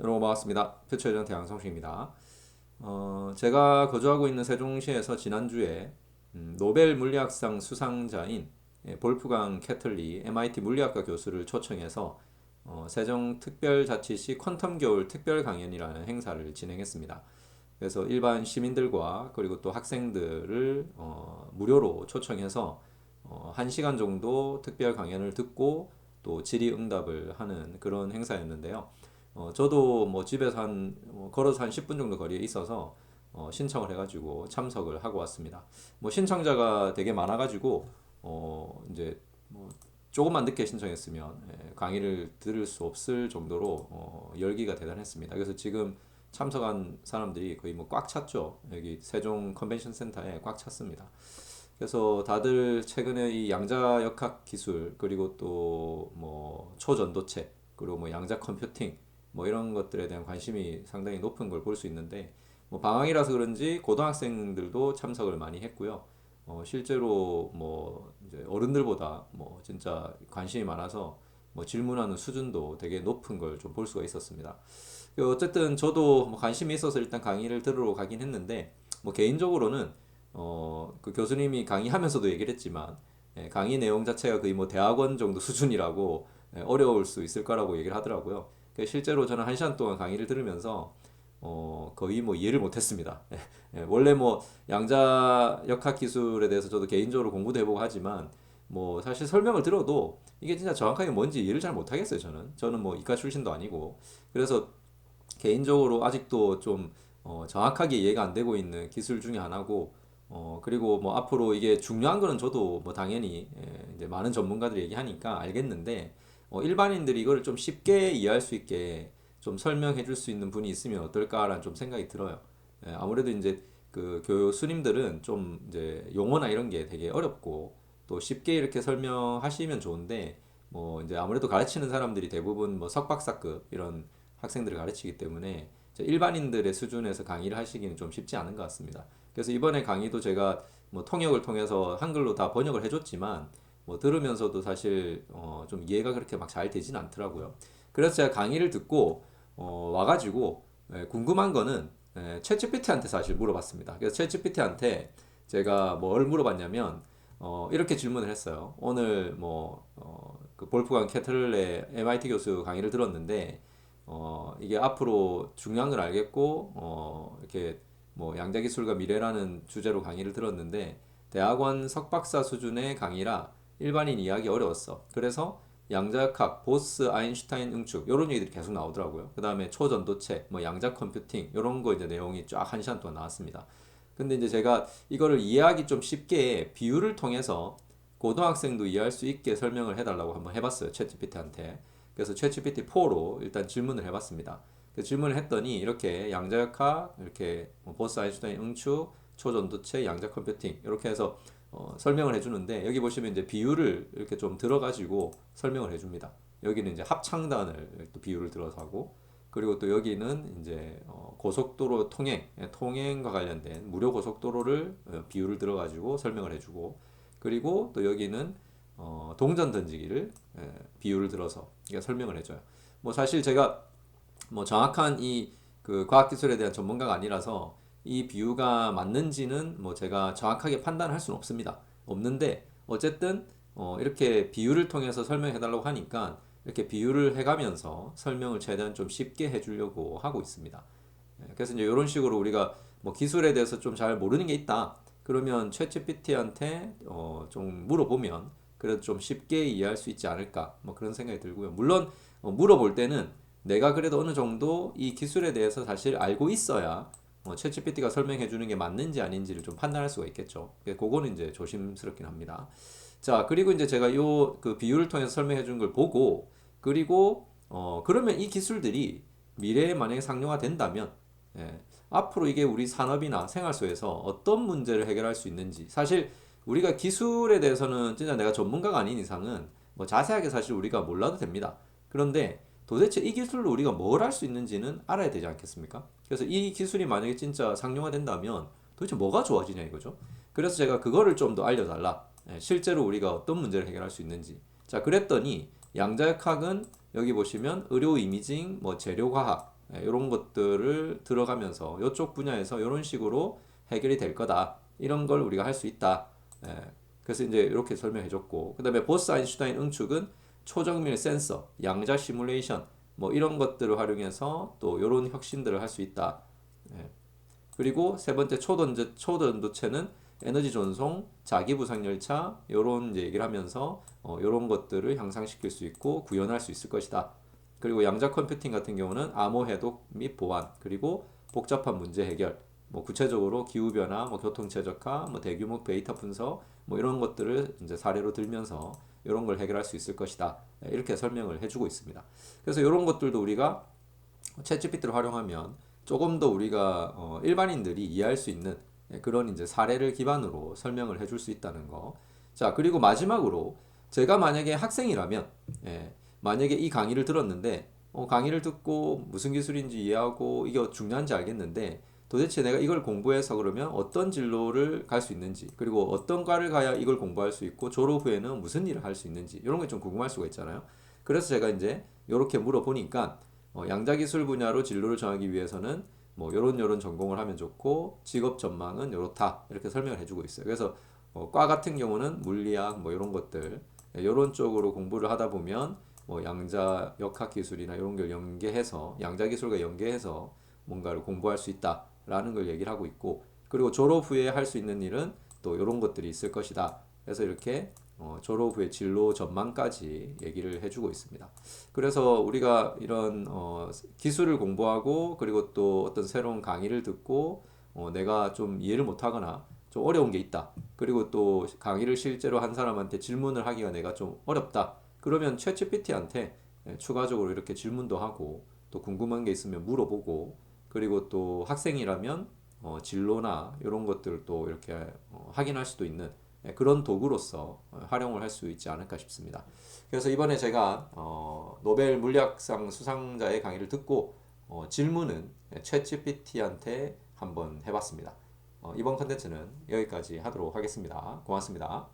여러분 반갑습니다. 표처회장 대항성식입니다. 어, 제가 거주하고 있는 세종시에서 지난주에 음, 노벨 물리학상 수상자인 예, 볼프강 캐틀리 MIT 물리학과 교수를 초청해서 어, 세종특별자치시 퀀텀 겨울 특별 강연이라는 행사를 진행했습니다. 그래서 일반 시민들과 그리고 또 학생들을 어, 무료로 초청해서 어, 1시간 정도 특별 강연을 듣고 또 질의응답을 하는 그런 행사였는데요. 어, 저도 뭐 집에서 한 뭐 걸어서 한 10분 정도 거리에 있어서 어, 신청을 해가지고 참석을 하고 왔습니다. 뭐 신청자가 되게 많아가지고 어, 이제 뭐 조금만 늦게 신청했으면 예, 강의를 들을 수 없을 정도로 어, 열기가 대단했습니다. 그래서 지금 참석한 사람들이 거의 뭐 꽉 찼죠. 여기 세종 컨벤션 센터에 꽉 찼습니다. 그래서 다들 최근에 이 양자 역학 기술 그리고 또 뭐 초전도체 그리고 뭐 양자 컴퓨팅 뭐 이런 것들에 대한 관심이 상당히 높은 걸 볼 수 있는데 뭐 방학이라서 그런지 고등학생들도 참석을 많이 했고요. 어, 실제로 뭐 이제 어른들보다 뭐 진짜 관심이 많아서 뭐 질문하는 수준도 되게 높은 걸 좀 볼 수가 있었습니다. 그 어쨌든 저도 뭐 관심이 있어서 일단 강의를 들으러 가긴 했는데 뭐 개인적으로는 어, 그 교수님이 강의하면서도 얘기를 했지만 예, 강의 내용 자체가 거의 뭐 대학원 정도 수준이라고 예, 어려울 수 있을 거라고 얘기를 하더라고요. 그 실제로 저는 한 시간 동안 강의를 들으면서 어, 거의 뭐 이해를 못했습니다. 예, 예, 원래 뭐 양자 역학 기술에 대해서 저도 개인적으로 공부도 해보고 하지만 뭐 사실 설명을 들어도 이게 진짜 정확하게 뭔지 이해를 잘 못하겠어요. 저는 저는 뭐 이과 출신도 아니고 그래서 개인적으로 아직도 좀 어, 정확하게 이해가 안 되고 있는 기술 중에 하나고 어, 그리고 뭐 앞으로 이게 중요한 거는 저도 뭐 당연히 예, 이제 많은 전문가들이 얘기하니까 알겠는데 어, 일반인들이 이거를 좀 쉽게 이해할 수 있게 좀 설명해 줄 수 있는 분이 있으면 어떨까라는 좀 생각이 들어요. 예, 아무래도 이제 그 교수님들은 좀 이제 용어나 이런 게 되게 어렵고 또 쉽게 이렇게 설명하시면 좋은데 뭐 이제 아무래도 가르치는 사람들이 대부분 뭐 석박사급 이런 학생들을 가르치기 때문에 일반인들의 수준에서 강의를 하시기는 좀 쉽지 않은 것 같습니다. 그래서 이번에 강의도 제가 뭐 통역을 통해서 한글로 다 번역을 해줬지만 뭐 들으면서도 사실 어 좀 이해가 그렇게 막 잘 되진 않더라고요. 그래서 제가 강의를 듣고 어 와가지고 예, 궁금한 거는 예, 챗GPT한테 사실 물어봤습니다. 그래서 챗GPT한테 제가 뭘 물어봤냐면 어 이렇게 질문을 했어요. 오늘 뭐 어 그 볼프강 캐틀의 MIT 교수 강의를 들었는데 어 이게 앞으로 중요한 걸 알겠고 어 이렇게 뭐 양자 기술과 미래라는 주제로 강의를 들었는데 대학원 석박사 수준의 강의라 일반인 이해하기 어려웠어. 그래서 양자역학, 보스, 아인슈타인 응축 이런 얘기들이 계속 나오더라고요. 그 다음에 초전도체, 뭐 양자 컴퓨팅 이런 거 이제 내용이 쫙 한 시간 동안 나왔습니다. 근데 이제 제가 이거를 이해하기 좀 쉽게 비유를 통해서 고등학생도 이해할 수 있게 설명을 해달라고 한번 해봤어요. 챗GPT한테. 그래서 챗GPT 4로 일단 질문을 해봤습니다. 그 질문을 했더니 이렇게 양자역학, 이렇게 뭐 보스 아인슈타인 응축, 초전도체, 양자 컴퓨팅 이렇게 해서 어, 설명을 해주는데 여기 보시면 이제 비율을 이렇게 좀 들어가지고 설명을 해줍니다. 여기는 이제 합창단을 또 비율을 들어서 하고 그리고 또 여기는 이제 어, 고속도로 통행, 예, 통행과 관련된 무료 고속도로를 어, 비율을 들어가지고 설명을 해주고 그리고 또 여기는 어, 동전 던지기를 예, 비율을 들어서 설명을 해줘요. 뭐 사실 제가 뭐 정확한 이 그 과학기술에 대한 전문가가 아니라서 이 비유가 맞는지는 뭐 제가 정확하게 판단할 수는 없습니다. 없는데 어쨌든 어 이렇게 비유를 통해서 설명해 달라고 하니까 이렇게 비유를 해가면서 설명을 최대한 좀 쉽게 해주려고 하고 있습니다. 예, 그래서 이제 이런 식으로 우리가 뭐 기술에 대해서 좀 잘 모르는 게 있다. 그러면 챗GPT한테 어 좀 물어보면 그래도 좀 쉽게 이해할 수 있지 않을까 뭐 그런 생각이 들고요. 물론 어 물어볼 때는 내가 그래도 어느 정도 이 기술에 대해서 사실 알고 있어야 어, 챗GPT가 설명해 주는 게 맞는지 아닌지를 좀 판단할 수가 있겠죠. 그거는 이제 조심스럽긴 합니다. 자, 그리고 이제 제가 요 그 비율을 통해서 설명해 준 걸 보고 그리고 어 그러면 이 기술들이 미래에 만약에 상용화 된다면 예, 앞으로 이게 우리 산업이나 생활 속에서 어떤 문제를 해결할 수 있는지 사실 우리가 기술에 대해서는 진짜 내가 전문가가 아닌 이상은 뭐 자세하게 사실 우리가 몰라도 됩니다. 그런데 도대체 이 기술로 우리가 뭘 할 수 있는지는 알아야 되지 않겠습니까? 그래서 이 기술이 만약에 진짜 상용화된다면 도대체 뭐가 좋아지냐 이거죠. 그래서 제가 그거를 좀 더 알려달라. 예, 실제로 우리가 어떤 문제를 해결할 수 있는지. 자, 그랬더니 양자역학은 여기 보시면 의료 이미징, 뭐 재료과학, 이런 것들을 들어가면서 이쪽 분야에서 이런 식으로 해결이 될 거다. 이런 걸 우리가 할 수 있다. 예, 그래서 이제 이렇게 설명해 줬고 그 다음에 보스 아인슈타인 응축은 초정밀 센서, 양자 시뮬레이션 뭐 이런 것들을 활용해서 또 이런 혁신들을 할 수 있다. 예. 그리고 세 번째 초전도 초전도체는 에너지 전송, 자기 부상 열차 이런 얘기를 하면서 어, 이런 것들을 향상시킬 수 있고 구현할 수 있을 것이다. 그리고 양자 컴퓨팅 같은 경우는 암호 해독 및 보안 그리고 복잡한 문제 해결 뭐 구체적으로 기후 변화, 뭐 교통 최적화, 뭐 대규모 데이터 분석 뭐 이런 것들을 이제 사례로 들면서 이런 걸 해결할 수 있을 것이다. 이렇게 설명을 해주고 있습니다. 그래서 이런 것들도 우리가 챗GPT를 활용하면 조금 더 우리가 어, 일반인들이 이해할 수 있는 그런 이제 사례를 기반으로 설명을 해줄 수 있다는 거. 자 그리고 마지막으로 제가 만약에 학생이라면 예, 만약에 이 강의를 들었는데 어, 강의를 듣고 무슨 기술인지 이해하고 이게 중요한지 알겠는데 도대체 내가 이걸 공부해서 그러면 어떤 진로를 갈 수 있는지 그리고 어떤 과를 가야 이걸 공부할 수 있고 졸업 후에는 무슨 일을 할 수 있는지 이런 게 좀 궁금할 수가 있잖아요. 그래서 제가 이제 이렇게 물어보니까 어, 양자기술 분야로 진로를 정하기 위해서는 뭐 요런 요런 전공을 하면 좋고 직업 전망은 요렇다 이렇게 설명을 해주고 있어요. 그래서 어, 과 같은 경우는 물리학 뭐 이런 것들 요런 쪽으로 공부를 하다 보면 뭐 양자 역학 기술이나 이런 걸 연계해서 양자 기술과 연계해서 뭔가를 공부할 수 있다 라는 걸 얘기를 하고 있고 그리고 졸업 후에 할 수 있는 일은 또 이런 것들이 있을 것이다. 그래서 이렇게 어, 졸업 후에 진로 전망까지 얘기를 해주고 있습니다. 그래서 우리가 이런 어, 기술을 공부하고 그리고 또 어떤 새로운 강의를 듣고 어, 내가 좀 이해를 못하거나 좀 어려운 게 있다. 그리고 또 강의를 실제로 한 사람한테 질문을 하기가 내가 좀 어렵다. 그러면 챗GPT한테 예, 추가적으로 이렇게 질문도 하고 또 궁금한 게 있으면 물어보고 그리고 또 학생이라면 어, 진로나 이런 것들을 또 이렇게 어, 확인할 수도 있는 예, 그런 도구로서 어, 활용을 할 수 있지 않을까 싶습니다. 그래서 이번에 제가 어, 노벨 물리학상 수상자의 강의를 듣고 어, 질문은 챗GPT한테 한번 해봤습니다. 어, 이번 컨텐츠는 여기까지 하도록 하겠습니다. 고맙습니다.